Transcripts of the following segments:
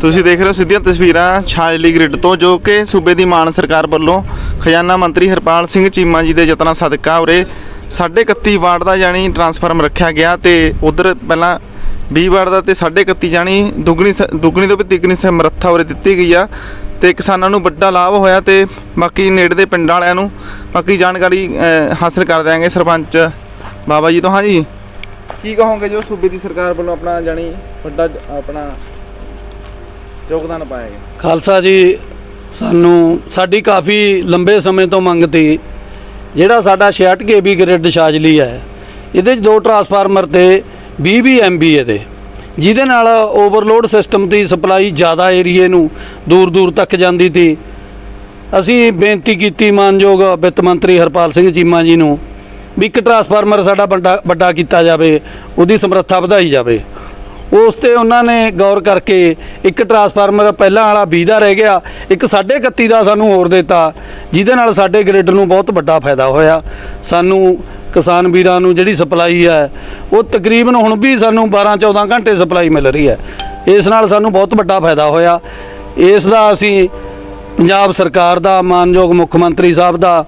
ਤੁਸੀਂ ਦੇਖ ਰਹੇ ਹੋ ਸਿੱਧੀਆਂ ਤਸਵੀਰਾਂ ਛਾਜਲੀ ਗ੍ਰਿਡ ਤੋਂ ਜੋ ਕਿ ਸੂਬੇ ਦੀ ਮਾਨ ਸਰਕਾਰ ਵੱਲੋਂ ਖਜ਼ਾਨਾ ਮੰਤਰੀ ਹਰਪਾਲ ਸਿੰਘ ਚੀਮਾ ਜੀ ਦੇ ਯਤਨਾਂ ਸਦਕਾ ਉਰੇ ਸਾਢੇ 31 ਵਾਰਡ ਦਾ ਜਾਨੀ ਟਰਾਂਸਫਾਰਮ ਰੱਖਿਆ ਗਿਆ ਤੇ ਉਧਰ ਪਹਿਲਾਂ 20 ਵਾਰਡ ਦਾ ਤੇ ਸਾਢੇ 31 ਜਾਨੀ ਦੁੱਗਣੀ ਸ- ਦੁੱਗਣੀ ਤੋਂ ਵੀ ਤਿੱਗਣੀ ਸਮਰੱਥਾ ਉਰੇ ਦਿੱਤੀ ਗਈ ਆ ਤੇ ਕਿਸਾਨਾਂ ਨੂੰ ਵੱਡਾ ਲਾਭ ਹੋਇਆ ਤੇ ਬਾਕੀ ਨੇੜੇ ਦੇ ਪਿੰਡਾਂ ਵਾਲਿਆਂ ਨੂੰ ਬਾਕੀ ਜਾਣਕਾਰੀ ਅਹ, ਹਾਸਲ ਕਰ ਦਿਆਂਗੇ ਸਰਪੰਚ ਬਾਬਾ ਜੀ ਤੋਂ। ਹਾਂਜੀ। ਕੀ ਕਹੋਗੇ ਜੋ ਸੂਬੇ ਦੀ ਸਰਕਾਰ ਵੱਲੋਂ ਆਪਣਾ ਜਾਨੀ ਵੱਡਾ ਆਪਣਾ ਯੋਗਦਾਨ ਪਾਇਆ ਗਿਆ। ਖਾਲਸਾ ਜੀ, ਸਾਨੂੰ ਸਾਡੀ ਕਾਫੀ ਲੰਬੇ ਸਮੇਂ ਤੋਂ ਮੰਗ ਤੀ ਜਿਹੜਾ ਸਾਡਾ 66 ਕੇਬੀ ਗ੍ਰਿਡ ਸ਼ਾਜਲੀ ਹੈ, ਇਹਦੇ 'ਚ ਦੋ ਟਰਾਂਸਫਾਰਮਰ ਤੇ 20 20 ਐਮਬੀ ਇਹਦੇ ਜਿਹਦੇ ਨਾਲ ਓਵਰਲੋਡ ਸਿਸਟਮ ਦੀ ਸਪਲਾਈ ਜ਼ਿਆਦਾ ਏਰੀਏ ਨੂੰ ਦੂਰ ਦੂਰ ਤੱਕ ਜਾਂਦੀ ਤੀ ਅਸੀਂ ਬੇਨਤੀ ਕੀਤੀ ਮਾਨਯੋਗ ਵਿੱਤ ਮੰਤਰੀ ਹਰਪਾਲ ਸਿੰਘ ਚੀਮਾ ਜੀ ਨੂੰ ਵੀ ਇੱਕ ਟਰਾਂਸਫਾਰਮਰ ਸਾਡਾ ਵੱਡਾ ਵੱਡਾ ਕੀਤਾ ਜਾਵੇ, ਉਹਦੀ ਸਮਰੱਥਾ ਵਧਾਈ ਜਾਵੇ। ਉਸ ਤੇ ਉਹਨਾਂ ਨੇ ਗੌਰ ਕਰਕੇ ਇੱਕ ਟਰਾਂਸਫਾਰਮਰ ਪਹਿਲਾਂ ਵਾਲਾ 20 ਦਾ ਰਹਿ ਗਿਆ, ਇੱਕ 31 ਦਾ ਸਾਨੂੰ ਹੋਰ ਦਿੱਤਾ, ਜਿਹਦੇ ਨਾਲ ਸਾਡੇ ਗ੍ਰਿਡ ਨੂੰ ਬਹੁਤ ਵੱਡਾ ਫਾਇਦਾ ਹੋਇਆ। ਸਾਨੂੰ ਕਿਸਾਨ ਵੀਰਾਂ ਨੂੰ ਜਿਹੜੀ ਸਪਲਾਈ ਹੈ, ਉਹ ਤਕਰੀਬਨ ਹੁਣ ਵੀ ਸਾਨੂੰ 12 14 ਘੰਟੇ ਸਪਲਾਈ ਮਿਲ ਰਹੀ ਹੈ। ਇਸ ਨਾਲ ਸਾਨੂੰ ਬਹੁਤ ਵੱਡਾ ਫਾਇਦਾ ਹੋਇਆ। ਇਸ ਦਾ ਅਸੀਂ ਪੰਜਾਬ ਸਰਕਾਰ ਦਾ, ਮਾਨਯੋਗ ਮੁੱਖ ਮੰਤਰੀ ਸਾਹਿਬ ਦਾ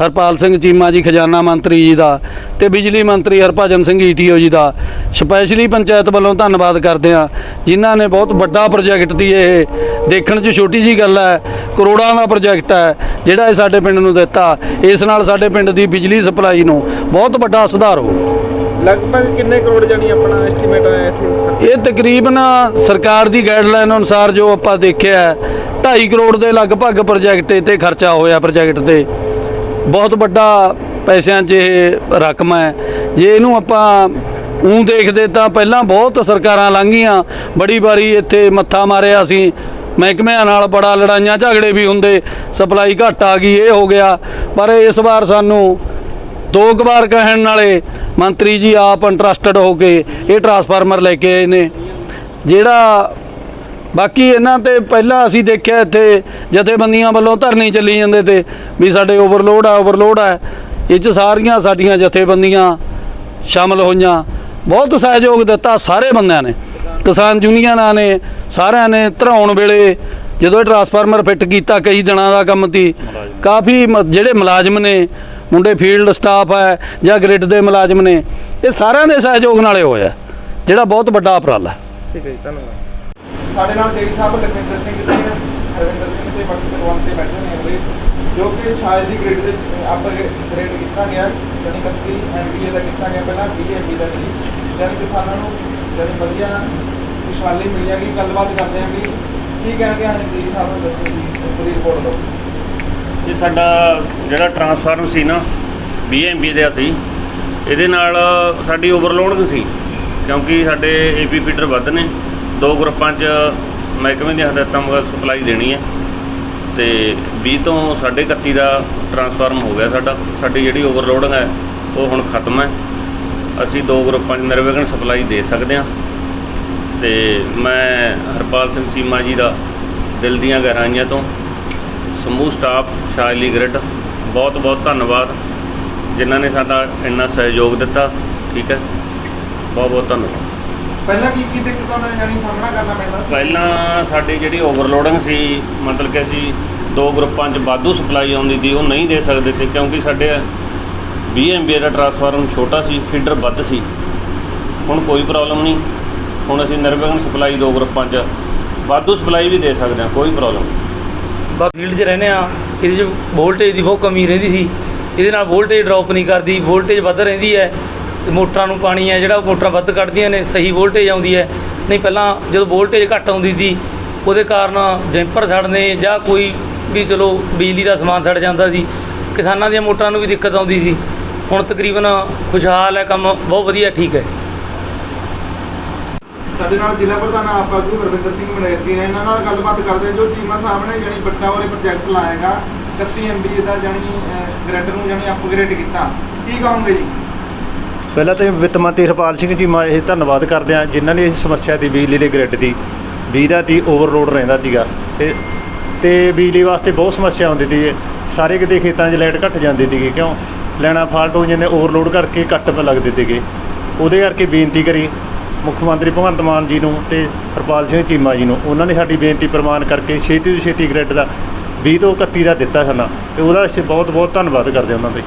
ਹਰਪਾਲ ਸਿੰਘ ਚੀਮਾ ਜੀ ਖਜ਼ਾਨਾ ਮੰਤਰੀ ਜੀ ਦਾ ਤੇ ਬਿਜਲੀ ਮੰਤਰੀ ਹਰਭਜਨ ਸਿੰਘ ਈਟੀਓ ਜੀ ਦਾ। ਸਪੈਸ਼ਲੀ ਪੰਚਾਇਤ ਵੱਲੋਂ ਧੰਨਵਾਦ ਕਰਦੇ ਹਾਂ ਜਿਨ੍ਹਾਂ ਨੇ ਬਹੁਤ ਵੱਡਾ ਪ੍ਰੋਜੈਕਟ ਦੀ ਇਹ ਦੇਖਣ 'ਚ ਛੋਟੀ ਜੀ ਗੱਲ ਹੈ ਕਰੋੜਾਂ ਦਾ ਪ੍ਰੋਜੈਕਟ ਹੈ ਜਿਹੜਾ ਇਹ ਸਾਡੇ ਪਿੰਡ ਨੂੰ ਦਿੱਤਾ। ਇਸ ਨਾਲ ਸਾਡੇ ਪਿੰਡ ਦੀ ਬਿਜਲੀ ਸਪਲਾਈ ਨੂੰ ਬਹੁਤ ਵੱਡਾ ਸੁਧਾਰ ਹੋ ਲਗਭਗ ਕਿੰਨੇ ਕਰੋੜ ਜਾਨੀ ਆਪਣਾ ਐਸਟੀਮੇਟ ਆਇਆ ਇੱਥੇ? ਇਹ ਤਕਰੀਬਨ ਸਰਕਾਰ ਦੀ ਗਾਈਡਲਾਈਨ ਅਨੁਸਾਰ ਜੋ ਆਪਾਂ ਦੇਖਿਆ ਹੈ, 2.5 ਕਰੋੜ ਦੇ ਲਗਭਗ ਪ੍ਰੋਜੈਕਟ ਤੇ ਖਰਚਾ ਹੋਇਆ ਪ੍ਰੋਜੈਕਟ ਤੇ। ਬਹੁਤ ਵੱਡਾ ਪੈਸਿਆਂ 'ਚ ਇਹ ਰਕਮ ਹੈ। ਜੇ ਇਹਨੂੰ ਆਪਾਂ ਉਂ ਦੇਖਦੇ ਤਾਂ ਪਹਿਲਾਂ ਬਹੁਤ ਸਰਕਾਰਾਂ ਲੰਘੀਆਂ। ਬੜੀ ਵਾਰੀ ਇੱਥੇ ਮੱਥਾ ਮਾਰਿਆ ਅਸੀਂ ਮਹਿਕਮਿਆਂ ਨਾਲ ਬੜਾ ਲੜਾਈਆਂ ਝਗੜੇ ਵੀ ਹੁੰਦੇ। ਸਪਲਾਈ ਘੱਟ ਆ ਗਈ, ਇਹ ਹੋ ਗਿਆ। ਪਰ ਇਸ ਵਾਰ ਸਾਨੂੰ ਦੋ ਕੁ ਵਾਰ ਕਹਿਣ ਨਾਲੇ ਮੰਤਰੀ ਜੀ ਆਪ ਇੰਟਰਸਟਡ ਹੋ ਕੇ ਇਹ ਟਰਾਂਸਫਾਰਮਰ ਲੈ ਕੇ ਆਏ ਨੇ। ਜਿਹੜਾ ਬਾਕੀ ਇਹਨਾਂ ਤੇ ਪਹਿਲਾਂ ਅਸੀਂ ਦੇਖਿਆ ਇੱਥੇ ਜਥੇਬੰਦੀਆਂ ਵੱਲੋਂ ਧਰਨੇ ਚੱਲੀ ਜਾਂਦੇ ਤੇ ਵੀ ਸਾਡੇ ਓਵਰਲੋਡ ਆ ਓਵਰਲੋਡ ਆ। ਇਹ ਚ ਸਾਰੀਆਂ ਸਾਡੀਆਂ ਜਥੇਬੰਦੀਆਂ ਸ਼ਾਮਲ ਹੋਈਆਂ। ਬਹੁਤ ਸਹਿਯੋਗ ਦਿੱਤਾ ਸਾਰੇ ਬੰਦਿਆਂ ਨੇ। ਕਿਸਾਨ ਯੂਨੀਅਨਾਂ ਨੇ, ਸਾਰਿਆਂ ਨੇ ਧਰਾਉਣ ਵੇਲੇ ਜਦੋਂ ਇਹ ਟਰਾਂਸਫਾਰਮਰ ਫਿੱਟ ਕੀਤਾ ਕਈ ਦਿਨਾਂ ਦਾ ਕੰਮ ਸੀ, ਕਾਫੀ ਮ- ਜਿਹੜੇ ਮੁਲਾਜ਼ਮ ਨੇ, ਮੁੰਡੇ ਫੀਲਡ ਸਟਾਫ ਹੈ ਜਾਂ ਗ੍ਰਿਡ ਦੇ ਮੁਲਾਜ਼ਮ ਨੇ, ਇਹ ਸਾਰਿਆਂ ਦੇ ਸਹਿਯੋਗ ਨਾਲੇ ਹੋਇਆ, ਜਿਹੜਾ ਬਹੁਤ ਵੱਡਾ ਉਪਰਾਲਾ। ਠੀਕ ਹੈ ਜੀ, ਧੰਨਵਾਦ। ਸਾਡੇ ਨਾਲ ਦੇਵੀ ਸਾਹਿਬ, ਲਖਵਿੰਦਰ ਸਿੰਘ ਤੇ ਹਰਵਿੰਦਰ ਸਿੰਘ ਤੇ ਬਾਕੀ ਪਰਿਵਾਰ ਤੇ ਬੈਠੇ ਨੇ ਹੋਏ ਜੋ ਕਿ ਸ਼ਾਇਦ ਦੀ ਗ੍ਰਿਡ ਦੇ ਅਪਗ੍ਰੇਡ ਕੀਤਾ ਗਿਆ ਯਾਨੀ 31 ਐਮਬੀਏ ਦਾ ਕੀਤਾ ਗਿਆ ਪਹਿਲਾਂ 20 ਐਮਬੀ ਦਾ ਸੀ ਯਾਨੀ ਕਿਸਾਨਾਂ ਨੂੰ ਯਾਨੀ ਵਧੀਆ ਖੁਸ਼ਹਾਲੀ ਮਿਲ ਜਾਏਗੀ ਗੱਲਬਾਤ ਕਰਦੇ ਆਂ ਵੀ ਕੀ ਕਹਿਣਗੇ ਹਾਂ ਦੇਵੀ ਸਾਹਿਬ ਨੂੰ ਦੱਸੋ ਜੀ, ਪੂਰੀ ਰਿਪੋਰਟ ਦਿਓ। ਇਹ ਸਾਡਾ ਜਿਹੜਾ ਟਰਾਂਸਫਾਰਮ ਸੀ ਨਾ 20 ਐਮਬੀ ਦਾ ਸੀ, ਇਹਦੇ ਨਾਲ ਸਾਡੀ ਓਵਰਲੋਡਿੰਗ ਸੀ, ਕਿਉਂਕਿ ਸਾਡੇ ਏਪੀ ਫੀਡਰ ਵੱਧ ਨੇ। ਦੋ ਗਰੁੱਪਾਂ 'ਚ ਮਹਿਕਮੇ ਦੀਆਂ ਹਦਾਇਤਾਂ ਮੁਤਾਬਕ ਸਪਲਾਈ ਦੇਣੀ ਹੈ ਤੇ 20 ਤੋਂ 31 ਦਾ ਟਰਾਂਸਫਾਰਮ ਹੋ ਗਿਆ ਸਾਡਾ। ਸਾਡੀ ਜਿਹੜੀ ਓਵਰਲੋਡਿੰਗ ਹੈ, ਉਹ ਹੁਣ ਖਤਮ ਹੈ। ਅਸੀਂ ਦੋ ਗਰੁੱਪਾਂ 'ਚ ਨਿਰਵਿਘਨ ਸਪਲਾਈ ਦੇ ਸਕਦੇ ਹਾਂ। ਤੇ ਮੈਂ ਹਰਪਾਲ ਸਿੰਘ ਚੀਮਾ ਜੀ ਦਾ ਦਿਲ ਦੀਆਂ ਗਹਿਰਾਈਆਂ ਤੋਂ ਸਮੂਹ ਸਟਾਫ ਸ਼ਾਇਲੀ ਗ੍ਰਿਡ ਬਹੁਤ ਬਹੁਤ ਧੰਨਵਾਦ ਜਿਨ੍ਹਾਂ ਨੇ ਸਾਡਾ ਇੰਨਾ ਸਹਿਯੋਗ ਦਿੱਤਾ। ਠੀਕ ਹੈ? ਬਹੁਤ ਬਹੁਤ ਧੰਨਵਾਦ। ਪਹਿਲਾਂ ਕੀ ਕੀ ਦਿੱਕਤਾਂ ਦਾ ਯਾਨੀ ਸਾਹਮਣਾ ਕਰਨਾ ਪੈਂਦਾ ਸੀ? ਪਹਿਲਾਂ ਸਾਡੀ ਜਿਹੜੀ ਓਵਰਲੋਡਿੰਗ ਸੀ ਮਤਲਬ ਕਿ ਅਸੀਂ ਦੋ ਗਰੁੱਪਾਂ 'ਚ ਵਾਧੂ ਸਪਲਾਈ ਆਉਂਦੀ ਸੀ ਉਹ ਨਹੀਂ ਦੇ ਸਕਦੇ ਤੇ ਕਿਉਂਕਿ ਸਾਡੇ 20 ਐਮਬੀ ਦਾ ਟਰਾਂਸਫਾਰਮ ਛੋਟਾ ਸੀ ਫੀਡਰ ਵੱਧ ਸੀ। ਹੁਣ ਕੋਈ ਪ੍ਰੋਬਲਮ ਨਹੀਂ। ਹੁਣ ਅਸੀਂ ਨਿਰਵਿਘਨ ਸਪਲਾਈ ਦੋ ਗਰੁੱਪਾਂ 'ਚ ਵਾਧੂ ਸਪਲਾਈ ਵੀ ਦੇ ਸਕਦੇ ਹਾਂ ਕੋਈ ਪ੍ਰੋਬਲਮ ਨਹੀਂ। ਬਾ ਫੀਲਡ 'ਚ ਰਹਿੰਦੇ ਆ ਇਹਦੇ 'ਚ ਵੋਲਟੇਜ ਦੀ ਬਹੁਤ ਕਮੀ ਰਹਿੰਦੀ ਸੀ। ਇਹਦੇ ਨਾਲ ਵੋਲਟੇਜ ਡ੍ਰੌਪ ਨਹੀਂ ਕਰਦੀ ਵੋਲਟੇਜ ਵੱਧ ਰਹਿੰਦੀ ਹੈ। ਤੇ ਮੋਟਰਾਂ ਨੂੰ ਪਾਣੀ ਹੈ, ਜਿਹੜਾ ਉਹ ਮੋਟਰਾਂ ਵੱਧ ਕੱਢਦੀਆਂ ਨੇ, ਸਹੀ ਵੋਲਟੇਜ ਆਉਂਦੀ ਹੈ। ਨਹੀਂ, ਪਹਿਲਾਂ ਜਦੋਂ ਵੋਲਟੇਜ ਘੱਟ ਆਉਂਦੀ ਸੀ, ਉਹਦੇ ਕਾਰਨ ਜੈਂਪਰ ਸੜਨੇ ਜਾਂ ਕੋਈ ਵੀ ਚਲੋ ਬਿਜਲੀ ਦਾ ਸਮਾਨ ਸੜ ਜਾਂਦਾ ਸੀ, ਕਿਸਾਨਾਂ ਦੀਆਂ ਮੋਟਰਾਂ ਨੂੰ ਵੀ ਦਿੱਕਤ ਆਉਂਦੀ ਸੀ। ਹੁਣ ਤਕਰੀਬਨ ਖੁਸ਼ਹਾਲ ਹੈ, ਕੰਮ ਬਹੁਤ ਵਧੀਆ, ਠੀਕ ਹੈ। ਸਾਡੇ ਨਾਲ ਜ਼ਿਲ੍ਹਾ ਪ੍ਰਧਾਨ ਆਪਾ ਗੁਰੂ ਹਰਵਿੰਦਰ ਸਿੰਘ ਮਨੇਰਤੀ ਨੇ, ਇਹਨਾਂ ਨਾਲ ਗੱਲਬਾਤ ਕਰਦੇ ਜੋ ਚੀਮਾ ਸਾਹਿਬ ਨੇ ਜਾਨੀ ਵੱਡਾ ਪ੍ਰੋਜੈਕਟ ਲਾਏਗਾ 31 ਐਮਬੀ ਦਾ ਜਾਨੀ ਗ੍ਰਿਡ ਨੂੰ ਜਾਨੀ ਅਪਗ੍ਰੇਡ ਕੀਤਾ। ਕੀ ਕਹੋਗੇ ਜੀ? ਪਹਿਲਾਂ ਤਾਂ ਵਿੱਤ ਮੰਤਰੀ ਹਰਪਾਲ ਸਿੰਘ ਜੀ, ਮੈਂ ਇਹ ਧੰਨਵਾਦ ਕਰਦੇ ਹਾਂ ਜਿਨ੍ਹਾਂ ਨੇ ਇਸ ਸਮੱਸਿਆ ਦੀ ਬਿਜਲੀ ਦੇ ਗ੍ਰਿਡ ਦੀ, ਬਿਜਲੀ ਦਾ ਦੀ ਓਵਰਲੋਡ ਰਹਿੰਦਾ ਸੀਗਾ। ਤੇ ਤੇ ਬਿਜਲੀ ਵਾਸਤੇ ਬਹੁਤ ਸਮੱਸਿਆ ਆਉਂਦੀ ਸੀ। ਸਾਰੇ ਕਿਤੇ ਖੇਤਾਂ 'ਚ ਲਾਈਟ ਘੱਟ ਜਾਂਦੀ ਸੀਗੀ, ਕਿਉਂ? ਲੈਣਾ ਫਾਲਟ ਹੋ ਜਾਂਦੇ ਓਵਰਲੋਡ ਕਰਕੇ ਕੱਟ ਪ ਲੱਗਦੇ ਸੀਗੇ। ਉਹਦੇ ਕਰਕੇ ਬੇਨਤੀ ਕਰੀ ਮੁੱਖ ਮੰਤਰੀ ਭਗਵੰਤ ਮਾਨ ਜੀ ਨੂੰ ਤੇ ਹਰਪਾਲ ਸਿੰਘ ਚੀਮਾ ਜੀ ਨੂੰ। ਉਹਨਾਂ ਨੇ ਸਾਡੀ ਬੇਨਤੀ ਪ੍ਰਵਾਨ ਕਰਕੇ ਛੇਤੀ ਤੋਂ ਛੇਤੀ ਗ੍ਰਿਡ ਦਾ 20 ਤੋਂ 31 ਦਾ ਦਿੱਤਾ ਸਾਨੂੰ ਤੇ ਉਹਦਾ ਅਸੀਂ ਬਹੁਤ ਬਹੁਤ ਧੰਨਵਾਦ ਕਰਦੇ ਉਹਨਾਂ ਦੇ।